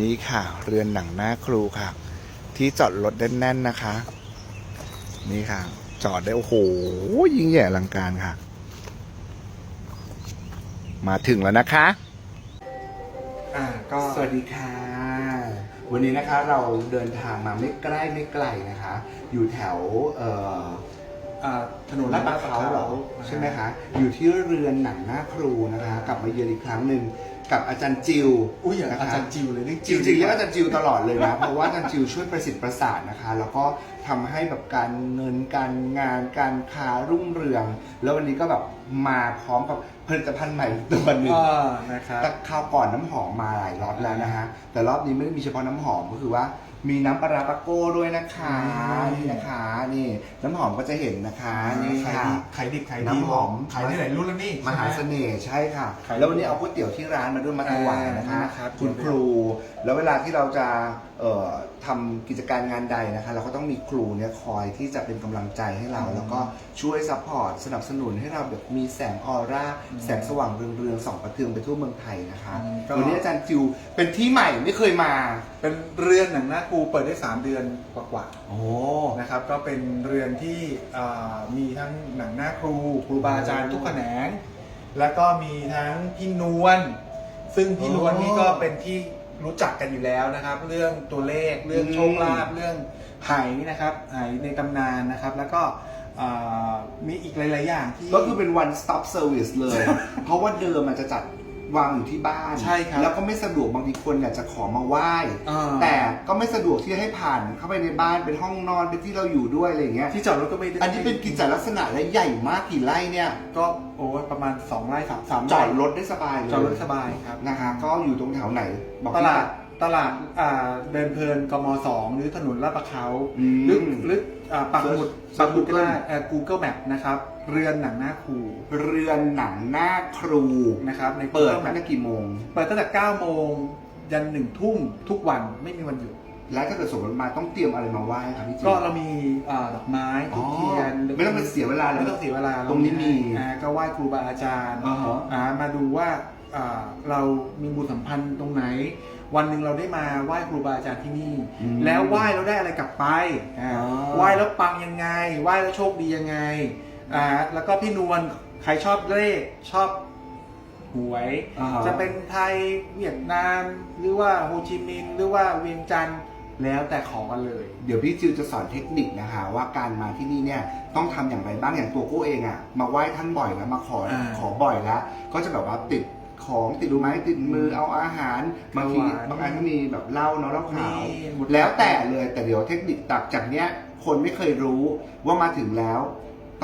นี่ค่ะ เรือนหนังหน้าครูค่ะ ที่จอดรถแน่นๆนะคะ นี่ค่ะ จอดได้โอ้โหยิ่งใหญ่อลังการค่ะ มาถึงแล้วนะคะ อ่าก็สวัสดีค่ะ วันนี้นะคะเราเดินทางมาไม่ใกล้ไม่ไกลนะคะ อยู่แถวเอ่ออ่าถนนลาดประเขาเหรอใช่ไหมคะ อยู่ที่เรือนหนังหน้าครูนะคะ กลับมาเยือนอีกครั้งหนึ่ง กับอาจารย์จิวอุ้ยอย่างนะคะอาจารย์จิวเลยเรียกจริงๆเรียกอาจารย์จิวตลอดเลยนะ เพราะว่าอาจารย์จิวช่วยประสิทธิ์ประสานนะคะ แล้วก็ทำให้แบบการเงินการงานการค้ารุ่งเรือง แล้ววันนี้ก็แบบมาพร้อมกับผลิตภัณฑ์ใหม่ตัวหนึ่ง อ่านะครับ แต่คราวก่อนน้ำหอมมาหลายรอบแล้วนะฮะ แต่รอบนี้ไม่ได้มีเฉพาะน้ำหอมก็คือว่า มีน้ำปลาร้าปาโก้ด้วยนะคะอืมนี่นะคะนี่น้ำหอมก็จะเห็นนะคะนี่ขายค่ะ ดีขายดิบขายดีน้ำหอม ขายที่ไหนรู้แล้วนี่มหาเสใช่ไหน่ห์ใช่ค่ะขายแล้ววันนี้เอาก๋วยเตี๋ยวที่ร้านมาด้วยมาถวายนะคะ อ่าครับคุณครู แล้วเวลาที่เราจะเอ่อทำกิจการงานใดนะคะ เราก็ต้องมีครูเนี่ยคอยที่จะเป็นกำลังใจให้เรา แล้วก็ช่วยซัพพอร์ตสนับสนุนให้เราแบบมีแสงออร่า แสงสว่างเรืองๆส่องประเทืองไปทั่วเมืองไทยนะคะอืมก็ วันนี้อาจารย์จิวเป็นที่ใหม่ไม่เคยมา เป็นเรือนหนังหน้าครูเปิดได้ 3 เดือนกว่าโอ้ๆนะครับ ก็เป็นเรือนที่อ่ามีทั้งหนังหน้าครูครูบาอาจารย์ทุกแขนง แล้วก็มีทั้งพี่นวลซึ่งพี่นวลนี่ก็เป็นที่รู้จักกันอยู่แล้วนะครับ เรื่องตัวเลขเรื่องโชคลาภเรื่องไหนะครับไหในตำนานนะครับ แล้วก็อ่ามีอีกหลาย ๆ อย่างที่ ก็คือเป็น one stop service เลย เพราะว่าเดิมมันจะจัด วางอยู่ที่บ้านใช่ครับแล้วก็ไม่สะดวกบางทีคนอยากจะขอมาไหว้อ่า แต่ก็ไม่สะดวกที่จะให้ผ่านเข้าไปในบ้านเป็นห้องนอนเป็นที่เราอยู่ด้วยอะไรอย่างเงี้ยที่จอดรถก็ไม่ได้อันนี้เป็นกิจลักษณะและใหญ่มากกี่ไร่เนี่ย ก็โอ้ยประมาณ2ไร่สามสามจอดไรถได้สบายเลยจอดรถสบายครับ นะคะก็อยู่ตรงแถวไหน บอกตพี่ลาดตลาดอ่าเดินเพลินกมสองหรือถนนลาดประเขาอืมหรือหรืออ่าปักหมุดเสิร์ชปักหมุดก็ได้ Google เอ่อ Google Map นะครับ เรือนหนังหน้าครูเรือนหนังหน้าครู นะครับในเปิด Google ตั้ง Map แต่กี่โมง เปิดตั้งแต่9โมงยัน1ทุ่มทุกวันไม่มีวันหยุดแล้วถ้าเกิดสมมติมาต้องเตรียมอะไรมาไหว้ครับพี่จิ๊ก็เรามีอ่าดอกไม้ทูบเทียนอ๋อไม่ต้องไปเสียเวลาเลยไม่ต้องเสียเวลาตรงนี้มีอ่าก็ไหว้ครูบาอาจารย์อ่าฮะอ่ามาดูว่าอ่าเรามีบุญสัมพันธ์ตรงไหน วันหนึ่งเราได้มาไหว้ครูบาอาจารย์ที่นี่อืมแล้วไหว้แล้วได้อะไรกลับไปอ่าอ๋อไหว้แล้วปังยังไงไหว้แล้วโชคดียังไง อ่าแล้วก็พี่นวลใครชอบเลขชอบหวย อ่าฮะ จะเป็นไทยเวียดนาม หรือว่าโฮจิมินห์หรือว่าเวียงจันทร์แล้วแต่ขอกันเลย เดี๋ยวพี่จิวจะสอนเทคนิคนะคะ ว่าการมาที่นี่เนี่ยต้องทำอย่างไรบ้างอย่างตัวกู้เองอะ่ะ มาไหว้ท่านบ่อยแล้วมาขออ่าขอบ่อยแล้ว ก็จะแบบว่าติดของติดดูไม้ติดมือเอาอาหารบางทีถวายบางอันก็มีแบบเหล้าเนาะเหล้าขาวมีหมดแล้วแต่เลยแต่เดี๋ยวเทคนิคตักจากเนี้ยคนไม่เคยรู้ว่ามาถึงแล้ว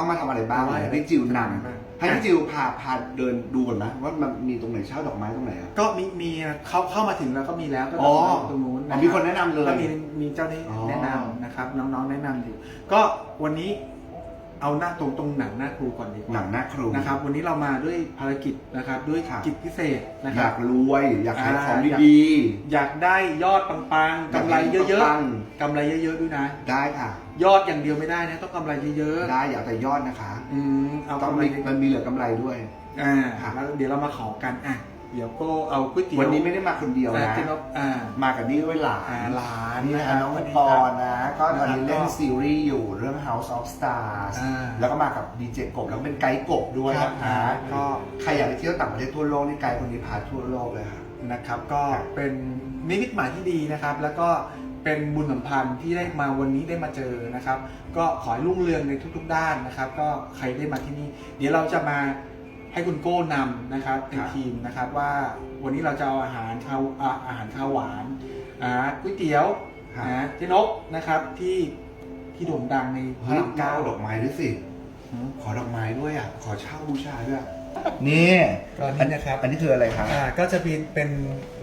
ต้องมาทำอะไรบ้างไหว้เดี๋ยวพี่จิวนำอ่าให้พี่จิวพาพาเดินดูก่อนนะว่ามันมีตรงไหนเช่าดอกไม้ตรงไหนอะ ก็มีมีเขาเข้ามาถึงแล้วก็มีแล้วก็อ๋อ ตรงนู้นอ๋อมีคนแนะนำเลย ก็มีมีเจ้าหน้าอ๋อที่แนะนำนะครับ น้องๆแนะนำอยู่ ก็วันนี้ เอาหน้าตรงตรงหนังหน้าครูก่อนดีกว่าหนังหน้าครูนะครับ วันนี้เรามาด้วยภารกิจนะครับ ด้วยครับกิจพิเศษนะคอรัยาบ กรวย อยากขายของอ่า ดีอยากได้ยอดปังๆๆกำไรเยอะปังๆกำไรเยอะๆด้วยนะ ๆได้ค่ะ ยอดอย่างเดียวไม่ได้นะต้องกำไรเยอะได้อย่าเอาแต่ยอดนะคะ ๆอืมเอาต้องกำไรมีมันมีเหลือกำไรด้วย อ่าครับแล้วเดี๋ยวเรามาขอกันอะ เดี๋ยวก็เอาก๋วยเตี๋ยววันนี้ไม่ได้มาคนเดียวอ่านะที่เราอ่ามากับนี่ด้วยหลาอ่านหลานนี่นะนะคคะรับน้องสวัสดีปอครับนะ ก็ตอนนี้นะครับเล่นก็ซีรีส์อยู่เรื่อง House of Stars อ่าแล้วก็มากับดีเจกบแล้วก็เป็นไกด์กบด้วยครับนะคะอ่าก็ใครอยากไปเที่ยวต่างประเทศทั่วโลกนี่ไกด์คนนี้พาทั่วโลกเลยค่ะนะครับ ก็ครับเป็นนิมิตหมายที่ดีนะครับ แล้วก็เป็นบุญสัมพันธ์ที่ได้มาวันนี้ได้มาเจอนะครับ ก็ขอให้รุ่งเรืองในทุก ๆ ด้านนะครับ ก็ใครได้มาที่นี่ เดี๋ยวเราจะมา ให้คุณโก้นำนะครับเป็นครับทีมนะครับว่าวันนี้เราจะเอาอาหารข้าวอ่าอาหารข้าวหวานอ่าก๋วยเตี๋ยวครับนะที่นกนะครับที่ที่โด่งดังในพเฮ้ยระรามเก้าเก้าดอกไม้ด้วยสิอืมขอดอกไม้ด้วยอะ ขอเช่าบูชาด้วย นี่ก็นี่นะครับ อันนี้คืออะไรครับอ่าก็จะเป็นเป็น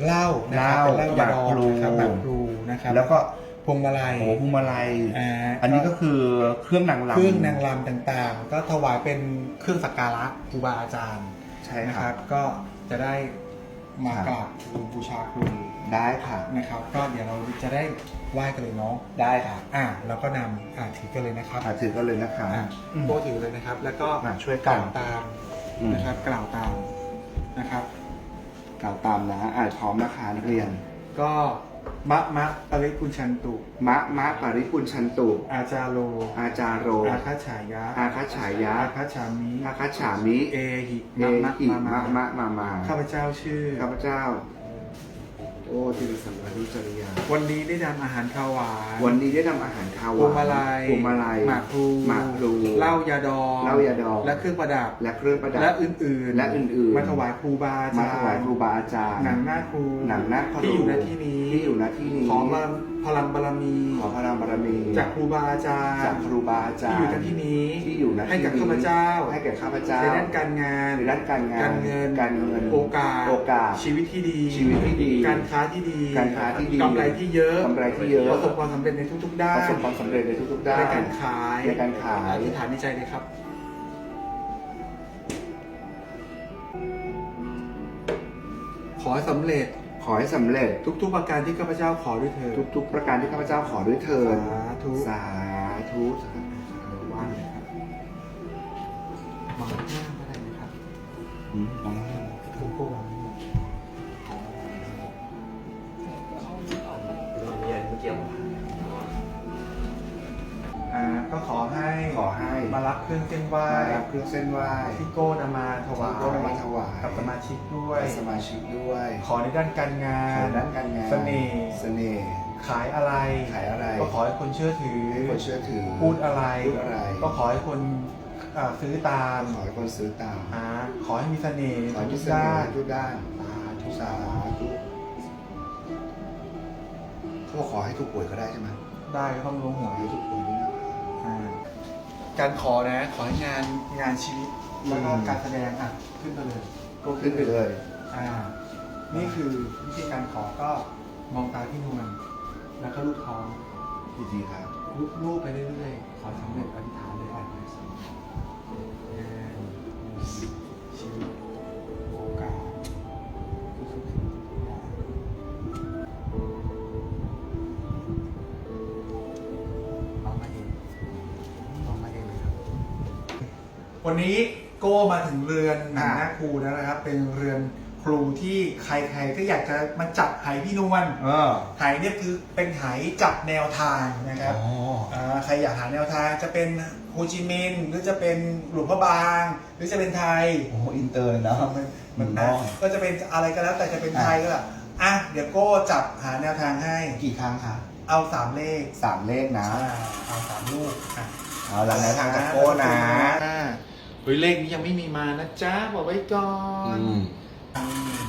เหล้านะครับเหล้าเป็นเหล้ายาดองหมากพลูนะครับหมากพลูนะครับ แล้วก็ พวงมาลัยโอ้พวงมาลัยอ่าอันนี้ก็คือเครื่องนางรำเครื่องนางรำต่างๆ ก็ถวายเป็นเครื่องสักการะครูบาอาจารย์ใช่นะคครัรับ บ ก็จะได้มาครับกราบครูบูชาครูได้ค่ะ นะครับ ก็เดี๋ยวเราจะได้ไหว้กันเลยเนาะได้ค่ะอ่าเราก็นำอ่าถือกันเลยนะครับอะถือกันเลยนะคะ อ่าอืมโบถือเลยนะครับ แล้วก็อะช่วยกกัน ล่าวตามอืมนะครับ กล่าวตามนะครับ กล่าวตามนะอ่านพร้อมนะคะนักเรียน ก็ มะมะปริปุญชันตุ มะมะปาริปุญชันตุ อาจาโลอาจารโร อาคาฉายะ อาคัจฉายะ อาคาฉามิอาคัจฉามิ เอหิเอมะหิมะมะมะมามา ข้าพเจ้าชื่อ ข้าพเจ้า โอ้ติสัมปริจริยา วันนี้ได้นำอาหารถวายวันนี้ได้นำอาหารคาวพวงมาลัยพวงมาลัยหมากพลูหมากพลูเหล้ายาดองเหล้ายาดอง และเครื่องประดับ และเครื่องประดับ และอื่นๆและอื่นๆ มาถวายครูบาอามาจารย์ถวายครูบาอาจารย์ หนังหน้าครูหนังหน้าครูที่อยู่ในที่นี้ ที่อยู่ณที่นี้ ขอมา พลังบารมี ขอพลังบารมีจากครูบาอาจารย์จากครูบาอาจารที่ย์อยู่ในที่นี้ที่อยู่ณให้กับที่นี้ข้าพเจ้า ให้แก่ข้าพเจ้าในด้านการงานในด้านการงานการเงินการเงินโอกาส โอกาส ชีวิตที่ดี ชีวิตที่ดีการค้าที่ดีการค้าที่ดีกำไรที่เยอะกำไรที่เยอะ ประสบความสำเร็จในทุกๆด้าปนระสบความสำเร็จในทุกๆด้านในการขายในการขายอธิษฐานในใจเลยครับ ขอให้สำเร็จ ขอให้สำเร็จ ทุกๆประการที่ข้าพเจ้าขอด้วยเถิดทุกๆ ประการที่ข้าพเจ้าขอด้วยเถิดสาธุ สาธุสาธุ เครื่องเส้นไหว้มารับเครื่องเส้นไหว้ที่โก้นำมาถวายที่โก้นำมาถวายกับสมาชิกด้วย ให้สมาชิกด้วยขอในด้านการงาขนอด้านการงานเสน่ห์ เสน่ห์ขายอะไร ขายอะไรก็ขอให้คนเชื่อถือ ให้คนเชื่อถือพูดอะไร พูดอะไรก็ขอให้คนอ่าซื้อตามขอให้คนซื้อตามอ่าขอให้มีเสน่ห์ขอให้ทุมีกเสน่ด้านห์ทุกด้านสาธุสาธุเขาบอกขอให้ถูกหวยก็ได้ใช่ไหมได้ก็ต้องลงขหัอวให้ถูกหวยด้วยนะอ่า การขอนะ ขอให้งานงานชีวิตแล้วก็การแสดงอะขึ้นไปเลยก็ขึ้นไปเลยอ่านี่คือวิธีการขอก็มองตาพี่นวลแล้วก็ลูกท้องดีๆครับรูปรูปไปเรื่อยๆขอสำเร็จอธิษฐาน วันนี้โก้มาถึงเรือนหนังหน้าครูแล้วนะครับ เป็นเรือนครูที่ใครๆก็อยากจะมาจับไหพี่นวลเออไหเนี่ยคือเป็นไหจับแนวทางนะครับอ่าใครอยากหาแนวทางจะเป็นโฮจิมินห์หรือจะเป็นหลวงพระบาง หรือจะเป็นไทย โอ้โหอินเตอร์เลยเนาะมันมันนะน้อยก็จะเป็นอะไรก็แล้วแต่จะเป็นไทยก็แบบอะเดี๋ยวโก้จับหาแนวทางให้ กี่ครั้งคะเอาสามเลขสามเลขนะ อ่าเอาสามลูกอะเอาละแนวทางจากโก้นะ อ่าเฮ้ยเลขนี้ยังไม่มีมานะจ๊ะบอกไว้ก่อนอืมอืม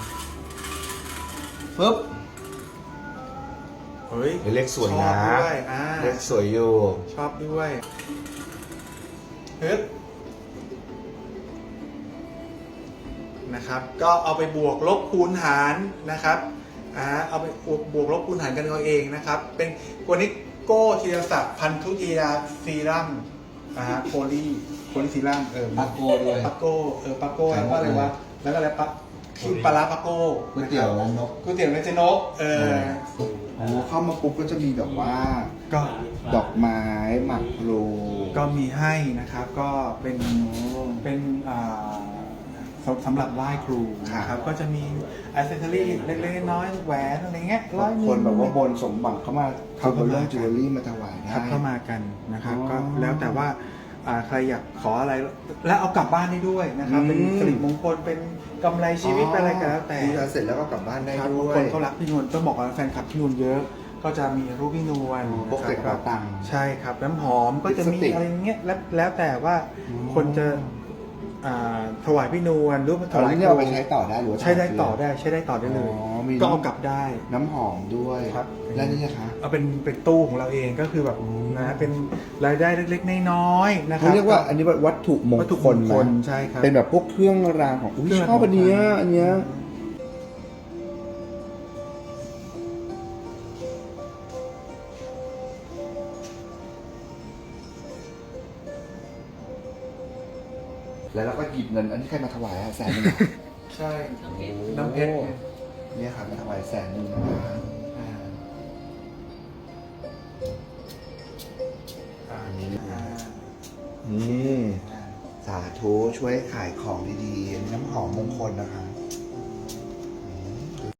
ปึ๊บ เฮ้ยเป็นเลขสวยชอนะบด้วยอ่าเลขสวยอยู่ชอบด้วยฮึบนะครับ ก็เอาไปบวกลบคูณหารนะครับอ่าเอาไปบวกลบคูณหารกันเอาเองนะครับ เป็นวันนี้โก้ธีรศักดิ์พันธุจีราซีรัม นะฮะโคลีโคลีซีรัมเออปาโก้ด้วย ปาโก้เออปาโก้ครัแล้บวก็อะไรวะแล้วก็อะไรปะชื่อปลาร้าปาโก้ก๋วยเตี๋ยวน้องนกก๋วยเตี๋ยวเนเจโนกเออโอ้เข้ามาปุ๊บก็จะมีแบบว่าก็ดอกไม้หมากพลูก็มีให้นะครับก็เป็นเป็นอ่าสำสำหรับไหว้ครูนะครับก็จะมีอิเซอรี่เล็กๆน้อยๆแหวนอะไรเงี้ยร้อยหคนแบบว่าบนสมหวังเข้ามาเขาเขาก็ก็มาเรื่องจิวเวลรี่มาถวายได้ครับเข้ามากันนะครับอ๋อก็แล้วแต่ว่า อ่าใครอยากขออะไร และเอากลับบ้านได้ด้วยนะครับ เป็นอืม สิริมงคลเป็นกำไรชีวิตเป็นอะไรก็แล้วแต่บูชาเสร็จแล้วก็กลับบ้านได้ครับด้บางวคนยเขารักพี่นวลต้องบอกว่าแฟนคลับพี่นวลเยอะ ก็จะมีรูปพี่นวลพกใส่กระเป๋าตังค์ ใช่ครับน้ำหอมก็จะมีลิปสติกอะไรอย่างเงี้ยแล้วแล้วแต่ว่าอืม คนจะ อ่าถวายพี่นวลหรือว่าถตอนวายนี้เนี่ยเอาไปใช้ต่อได้หรือว่าใช้ได้ต่อได้ใช้ได้ต่อได้เลย อ๋อมีก็เอากลับได้ น้ำหอมด้วยครับ และนี่นะคะเอาเป็นเป็นตู้ของเราเองก็คือแบบนะเป็นรายได้เล็กๆน้อยๆนะครัเขาเรียกว่าอันนี้วัตถุมงวัตถุคมลงคลนะใช่ครับเป็นแบบพวกเครื่องรางของอุ้ยเครื่องชอบอันเนี้ยของอันเนี้ย แล้วเราก็หยิบเงินอันนี้ใครมาถวายอะแสนหนึงเหรอ ใช่ น้ำเพชรไง เนี่ยครับมาถวายแสนหนึ่งนะคะอ่าอ่าอ่านี่สาธุช่วยขายของดีๆอันนี้น้ำหอมมงคลนะคะ